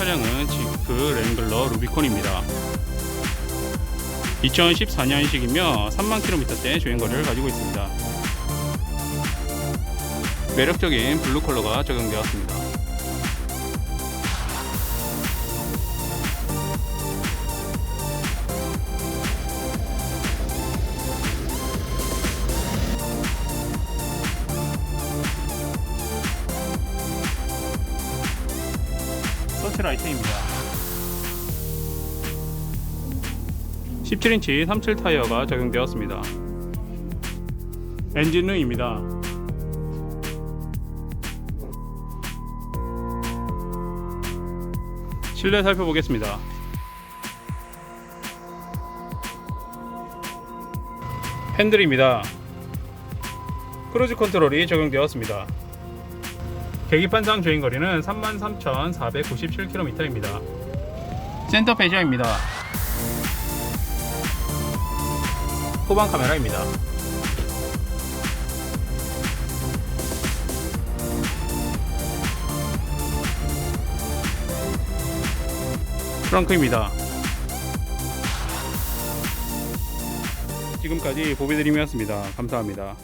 차량은 지크 랭글러 루비콘입니다. 2014년식이며 3만 킬로미터대 주행거리를 가지고 있습니다. 매력적인 블루 컬러가 적용되었습니다. 서치라이트입니다. 17인치 37 타이어가 적용되었습니다. 엔진룸입니다. 실내 살펴보겠습니다. 핸들입니다. 크루즈 컨트롤이 적용되었습니다. 계기판상 주행거리는 33,497km입니다. 센터 배저입니다. 후방 카메라입니다. 트렁크입니다. 지금까지 보비드림이었습니다. 감사합니다.